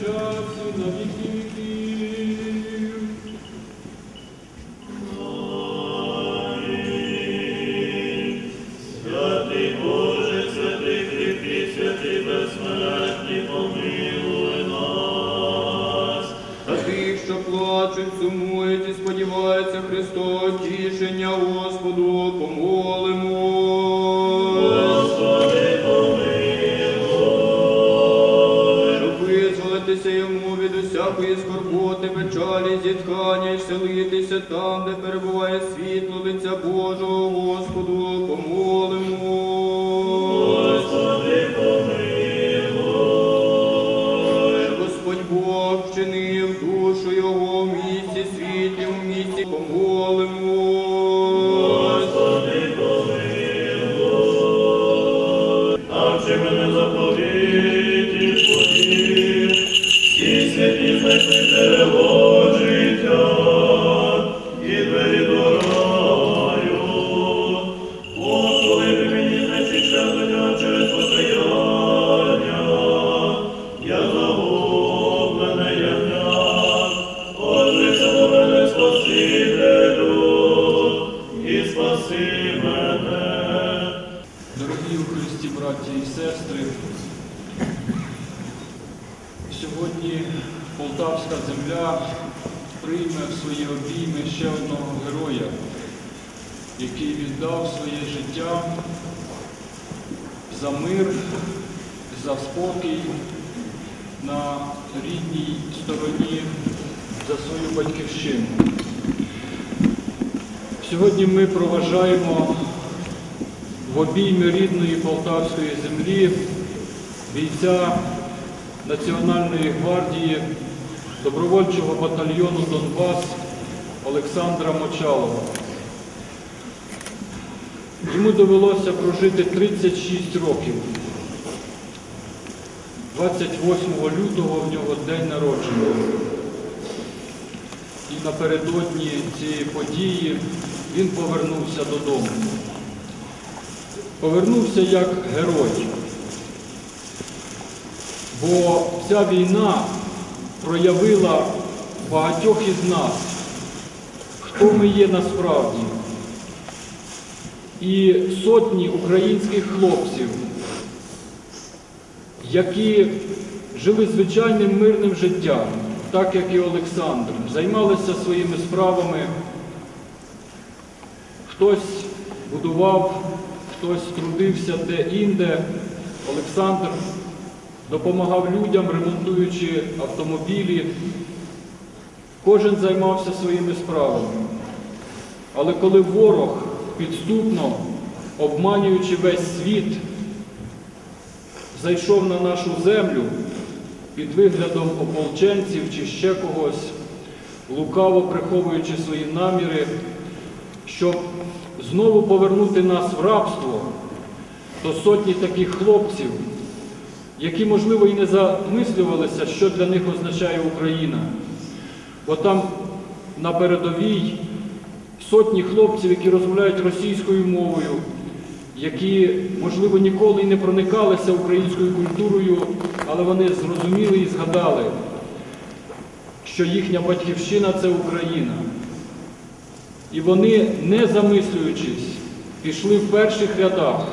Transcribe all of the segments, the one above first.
час і на віки. Господу, помолимо. Спокій на рідній стороні, за свою батьківщину. Сьогодні ми проважаємо в обіймі рідної Полтавської землі бійця Національної гвардії добровольчого батальйону Донбас Олександра Мочалова. Йому довелося прожити 36 років. 28 лютого в нього день народження. І напередодні цієї події він повернувся додому повернувся як герой. Бо ця війна проявила багатьох із нас, хто ми є насправді. І сотні українських хлопців, які жили звичайним мирним життям, так як і Олександр, займалися своїми справами. Хтось будував, хтось трудився де-інде. Олександр допомагав людям, ремонтуючи автомобілі. Кожен займався своїми справами. Але коли ворог підступно, обманюючи весь світ, зайшов на нашу землю під виглядом ополченців чи ще когось, лукаво приховуючи свої наміри, щоб знову повернути нас в рабство, то сотні таких хлопців, які, можливо, і не замислювалися, що для них означає Україна. Бо там на передовій сотні хлопців, які розмовляють російською мовою, які, можливо, ніколи і не проникалися українською культурою, але вони зрозуміли і згадали, що їхня батьківщина це Україна. І вони, не замислюючись, пішли в перших рядах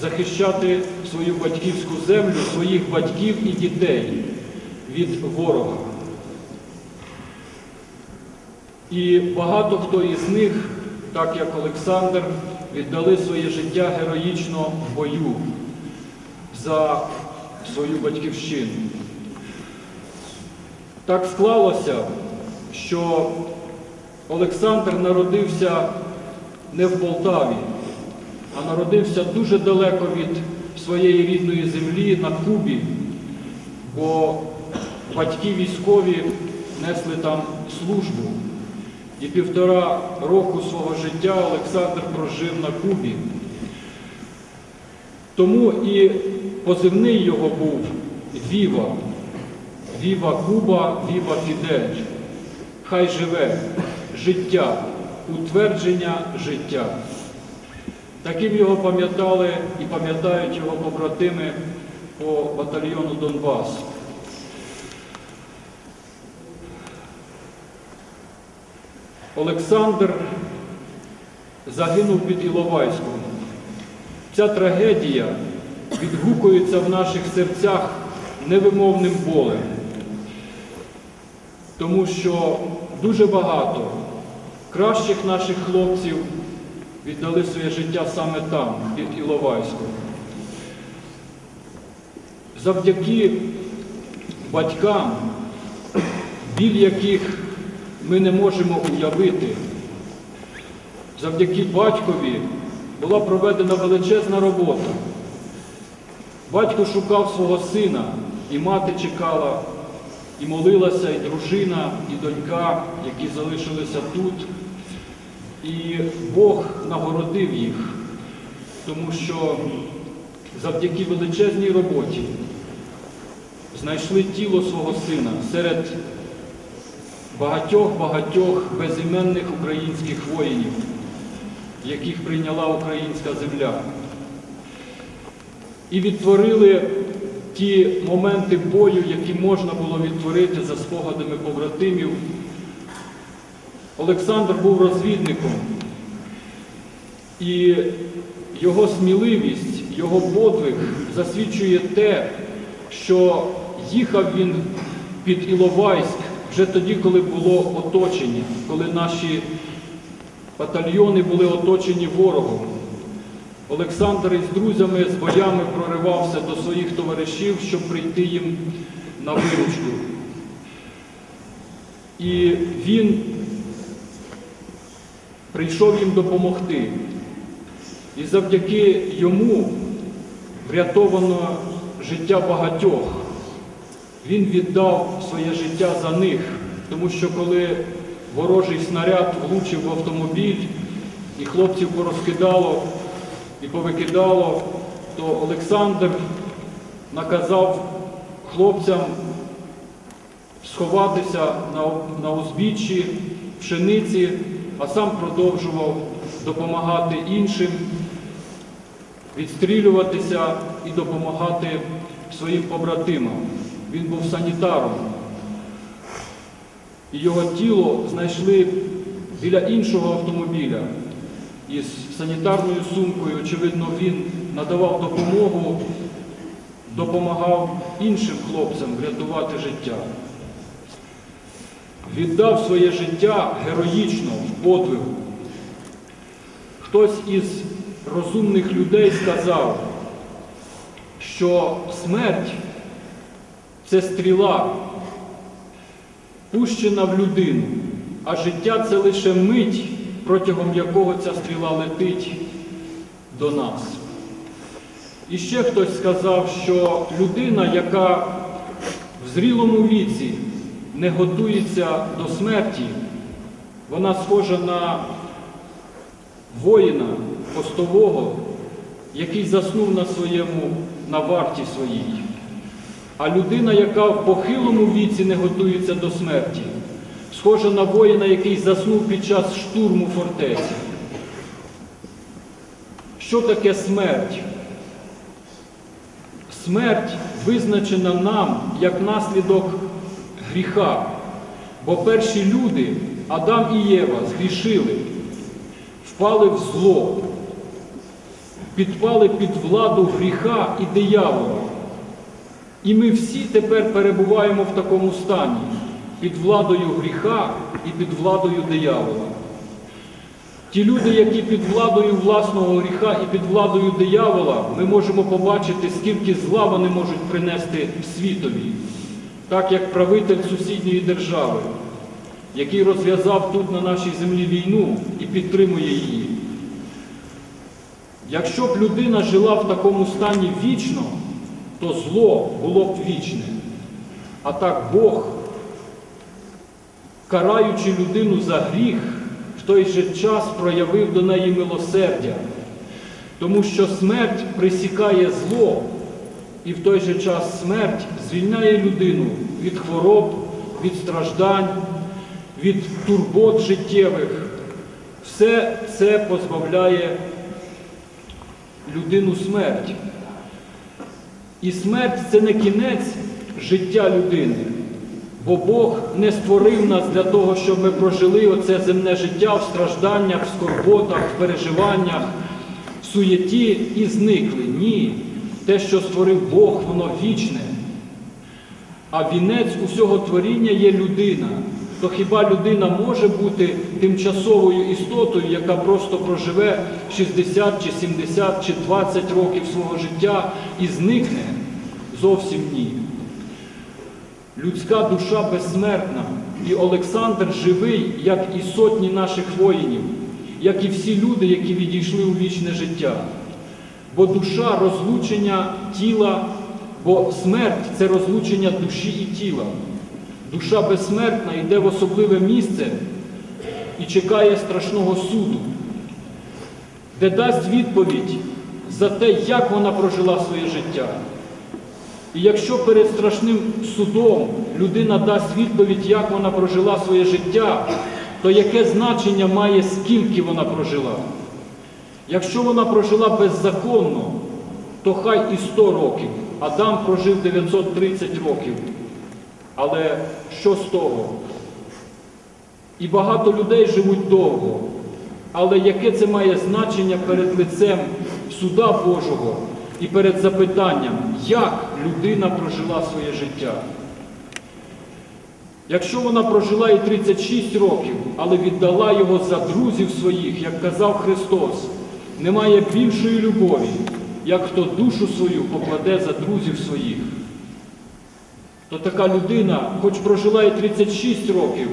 захищати свою батьківську землю, своїх батьків і дітей від ворога. І багато хто із них, так як Олександр, віддали своє життя героїчно в бою за свою батьківщину. Так склалося, що Олександр народився не в Полтаві, а народився дуже далеко від своєї рідної землі на Кубі, бо батьки військові несли там службу. І півтора року свого життя Олександр прожив на Кубі. Тому і позивний його був Віва. Віва Куба, Віва Фідель. Хай живе життя, утвердження життя. Таким його пам'ятали і пам'ятають його побратими по батальйону Донбас. Олександр загинув під Іловайськом. Ця трагедія відгукується в наших серцях невимовним болем, тому що дуже багато кращих наших хлопців віддали своє життя саме там, під Іловайськом. Завдяки батькам, біль яких ми не можемо уявити, завдяки батькові була проведена величезна робота. Батько шукав свого сина, і мати чекала, і молилася, і дружина, і донька, які залишилися тут. І Бог нагородив їх, тому що завдяки величезній роботі знайшли тіло свого сина серед багатьох-багатьох безіменних українських воїнів, яких прийняла українська земля. І відтворили ті моменти бою, які можна було відтворити за спогадами побратимів. Олександр був розвідником, і його сміливість, його подвиг засвідчує те, що їхав він під Іловайськ вже тоді, коли було оточення, коли наші батальйони були оточені ворогом. Олександр із друзями з боями проривався до своїх товаришів, щоб прийти їм на виручку. І він прийшов їм допомогти. І завдяки йому врятовано життя багатьох. Він віддав своє життя за них, тому що коли ворожий снаряд влучив в автомобіль і хлопців порозкидало і повикидало, то Олександр наказав хлопцям сховатися на, на узбіччі пшениці, а сам продовжував допомагати іншим, відстрілюватися і допомагати своїм побратимам. Він був санітаром. І його тіло знайшли біля іншого автомобіля із санітарною сумкою. Очевидно, він надавав допомогу, допомагав іншим хлопцям врятувати життя. Віддав своє життя героїчно в подвигу. Хтось із розумних людей сказав, що смерть це стріла, пущена в людину, а життя це лише мить, протягом якого ця стріла летить до нас. І ще хтось сказав, що людина, яка в зрілому віці не готується до смерті, вона схожа на воїна постового, який заснув на своєму на варті своїй. А людина, яка в похилому віці не готується до смерті, схожа на воїна, який заснув під час штурму фортеці. Що таке смерть? Смерть визначена нам як наслідок гріха. Бо перші люди, Адам і Єва, згрішили, впали в зло, підпали під владу гріха і диявола. І ми всі тепер перебуваємо в такому стані під владою гріха і під владою диявола. Ті люди, які під владою власного гріха і під владою диявола, ми можемо побачити, скільки зла вони можуть принести світові, так як правитель сусідньої держави, який розв'язав тут на нашій землі війну і підтримує її. Якщо б людина жила в такому стані вічно, то зло було б вічне. А так Бог, караючи людину за гріх, в той же час проявив до неї милосердя, тому що смерть присікає зло, і в той же час смерть звільняє людину від хвороб, від страждань, від турбот життєвих. Все це позбавляє людину смерті. І смерть це не кінець життя людини, бо Бог не створив нас для того, щоб ми прожили оце земне життя в стражданнях, в скорботах, в переживаннях, в суєті і зникли. Ні. Те, що створив Бог, воно вічне. А вінець усього творіння є людина. То хіба людина може бути тимчасовою істотою, яка просто проживе 60 чи 70 чи 20 років свого життя і зникне? Зовсім ні. Людська душа безсмертна, і Олександр живий, як і сотні наших воїнів, як і всі люди, які відійшли у вічне життя. Бо душа розлучення тіла, бо смерть це розлучення душі і тіла. Душа безсмертна йде в особливе місце і чекає страшного суду, де дасть відповідь за те, як вона прожила своє життя. І якщо перед страшним судом людина дасть відповідь, як вона прожила своє життя, то яке значення має, скільки вона прожила? Якщо вона прожила беззаконно, то хай і 100 років. Адам прожив 930 років. Але що з того? І багато людей живуть довго. Але яке це має значення перед лицем суда Божого і перед запитанням, як людина прожила своє життя? Якщо вона прожила і 36 років, але віддала його за друзів своїх, як казав Христос, немає більшої любові, як хто душу свою покладе за друзів своїх, то така людина, хоч прожила і 36 років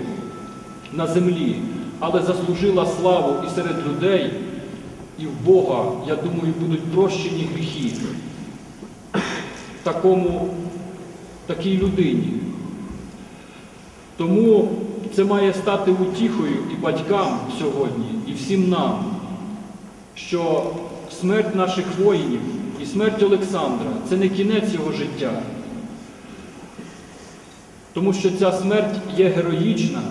на землі, але заслужила славу і серед людей, і в Бога, я думаю, будуть прощені гріхи такому, такій людині. Тому це має стати утіхою і батькам сьогодні, і всім нам, що смерть наших воїнів і смерть Олександра це не кінець його життя. Тому що ця смерть є героїчна,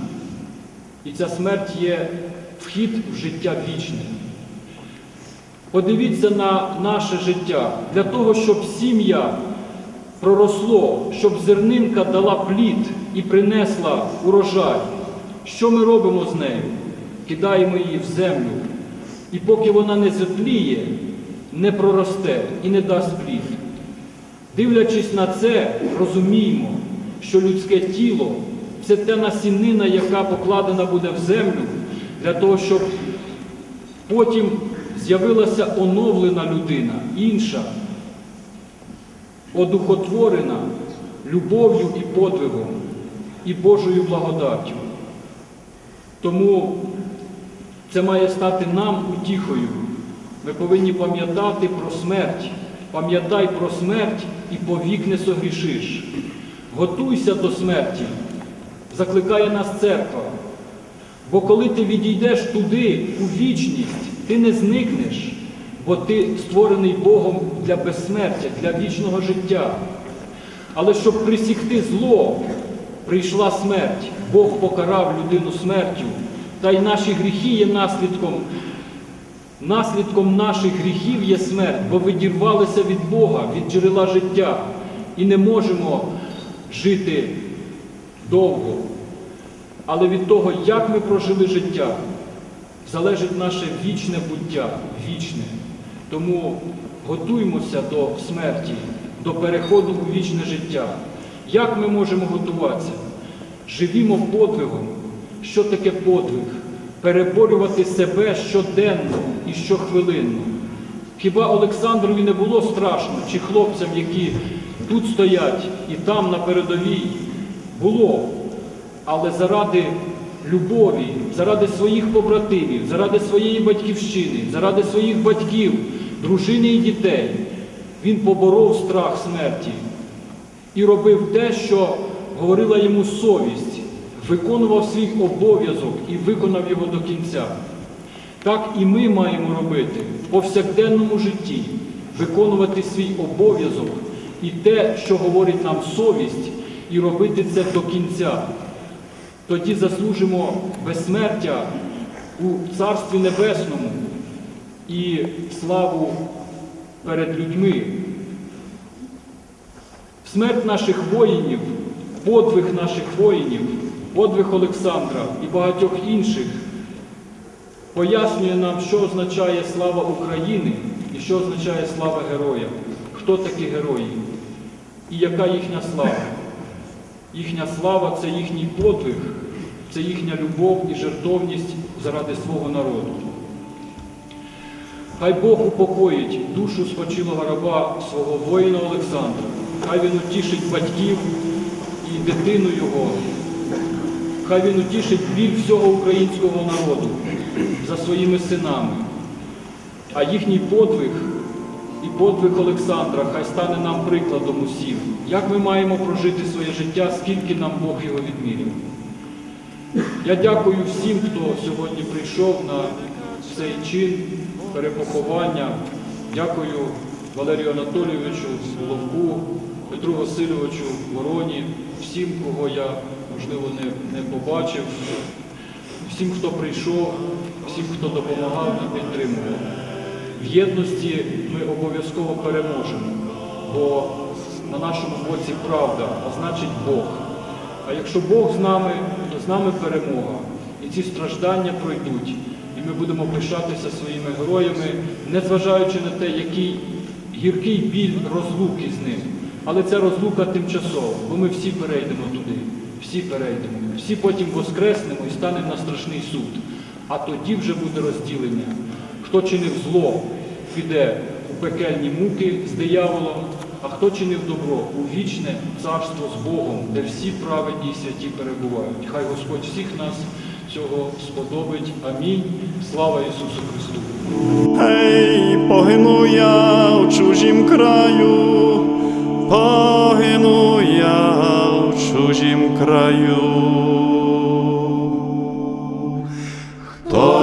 і ця смерть є вхід в життя вічне. Подивіться на наше життя для того, щоб сім'я проросло, щоб зернинка дала плід і принесла урожай. Що ми робимо з нею? Кидаємо її в землю. І поки вона не зотліє, не проросте і не дасть плід. Дивлячись на це, розуміємо, що людське тіло це та насінина, яка покладена буде в землю, для того, щоб потім з'явилася оновлена людина, інша, одухотворена любов'ю і подвигом, і Божою благодаттю. Тому це має стати нам утіхою. Ми повинні пам'ятати про смерть. Пам'ятай про смерть і повік не согрішиш. Готуйся до смерті, закликає нас церква. Бо коли ти відійдеш туди, у вічність, ти не зникнеш, бо ти створений Богом для безсмертя, для вічного життя. Але щоб присігти зло, прийшла смерть. Бог покарав людину смертю. Та й наші гріхи є наслідком. Наслідком наших гріхів є смерть, бо відірвалися від Бога, від джерела життя. І не можемо жити довго. Але від того, як ми прожили життя, залежить наше вічне буття, вічне. Тому готуймося до смерті, до переходу у вічне життя. Як ми можемо готуватися? Живімо подвигом. Що таке подвиг? Переборювати себе щоденно і щохвилинно. Хіба Олександрові не було страшно, чи хлопцям, які тут стоять і там на передовій? Було. Але заради любові, заради своїх побратимів, заради своєї батьківщини, заради своїх батьків, дружини і дітей, він поборов страх смерті і робив те, що говорила йому совість, виконував свій обов'язок і виконав його до кінця. Так і ми маємо робити в повсякденному житті, виконувати свій обов'язок і те, що говорить нам совість, і робити це до кінця. Тоді заслужимо безсмертя у Царстві Небесному і славу перед людьми. Смерть наших воїнів, подвиг наших воїнів, подвиг Олександра і багатьох інших пояснює нам, що означає слава України і що означає слава героям, хто такі герої і яка їхня слава. Їхня слава це їхній подвиг це їхня любов і жертовність заради свого народу. Хай Бог упокоїть душу спочилого раба свого воїна Олександра, хай він утішить батьків і дитину його, хай він утішить біль всього українського народу за своїми синами, а їхній подвиг і подвиг Олександра хай стане нам прикладом усім, як ми маємо прожити своє життя, скільки нам Бог його відміряв. Я дякую всім, хто сьогодні прийшов на цей чин перепоховання. Дякую Валерію Анатолійовичу Головку, Петру Васильовичу Вороні, всім, кого я, можливо, не, не побачив, всім, хто прийшов, всім, хто допомагав і підтримував. В єдності ми обов'язково переможемо, бо на нашому боці правда, а значить Бог. А якщо Бог з нами, то з нами перемога. І ці страждання пройдуть. І ми будемо пишатися своїми героями, незважаючи на те, який гіркий біль розлуки з ним. Але ця розлука тимчасова, бо ми всі перейдемо туди, всі перейдемо, всі потім воскреснемо і станемо на страшний суд. А тоді вже буде розділення. Хто чинив зло, піде у пекельні муки з дияволом, а хто чинив добро у вічне царство з Богом, де всі праведні і святі перебувають. Хай Господь всіх нас цього сподобить. Амінь. Слава Ісусу Христу! Ей, погину я у чужім краю, погину я у чужім краю.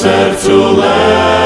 серцю лежав,